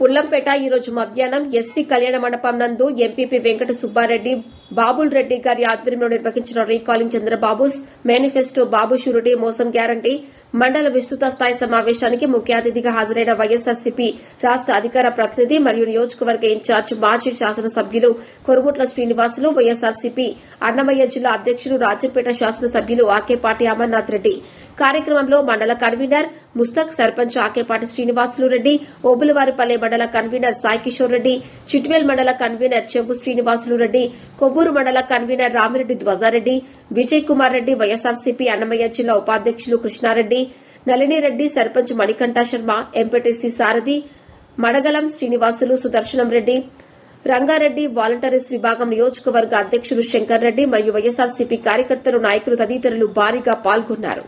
పుల్లంపేట ఈరోజు మధ్యాహ్నం ఎస్పీ కళ్యాణ మండపం నందు ఎంపీపీ వెంకట సుబ్బారెడ్డి బాబుల్ రెడ్డి గారి ఆధ్వర్యంలో నిర్వహించిన recalling Chandrababu's manifesto Babu surety మోసం గ్యారంటీ మండల విస్తృత స్థాయి సమావేశానికి ముఖ్య అతిథిగా హాజరైన వైఎస్ఆర్సీపీ రాష్ట అధికార ప్రతినిధి మరియు నియోజకవర్గ ఇన్ఛార్జ్ మాజీ శాసనసభ్యులు కొరుగుట్ల శ్రీనివాసులు వైఎస్ఆర్సీపీ అన్నమయ్య జిల్లా అధ్యకులు రాజంపేట శాసనసభ్యులు ఆకేపాటి అమర్నాథ్ రెడ్డి. కార్యక్రమంలో మండల కన్వీనర్ ముస్తక్ సర్పంచ్ ఆకేపాటి శ్రీనివాసులు రెడ్డి ఓబులవారిపల్లె మండల కన్వీనర్ సాయి కిషోర్ రెడ్డి చిట్వేల్ మండల కన్వీనర్ చెంబు శ్రీనివాసులు రెడ్డి కొవ్వూరు మండల కన్వీనర్ రామిరెడ్డి ధ్వజారెడ్డి విజయ్ కుమార్ రెడ్డి వైఎస్ఆర్సీపీ అన్నమయ్య జిల్లా ఉపాధ్యకులు కృష్ణారెడ్డి నళినిరెడ్డి సర్పంచ్ మణికంఠ శర్మ ఎంపీటీసీ సారథి మడగలం శ్రీనివాసులు సుదర్శనం రెడ్డి రంగారెడ్డి వాలంటీర్స్ విభాగం నియోజకవర్గ అధ్యకులు శంకర్ రెడ్డి మరియు వైఎస్సార్సీపీ కార్యకర్తలు నాయకులు తదితరులు భారీగా పాల్గొన్నారు.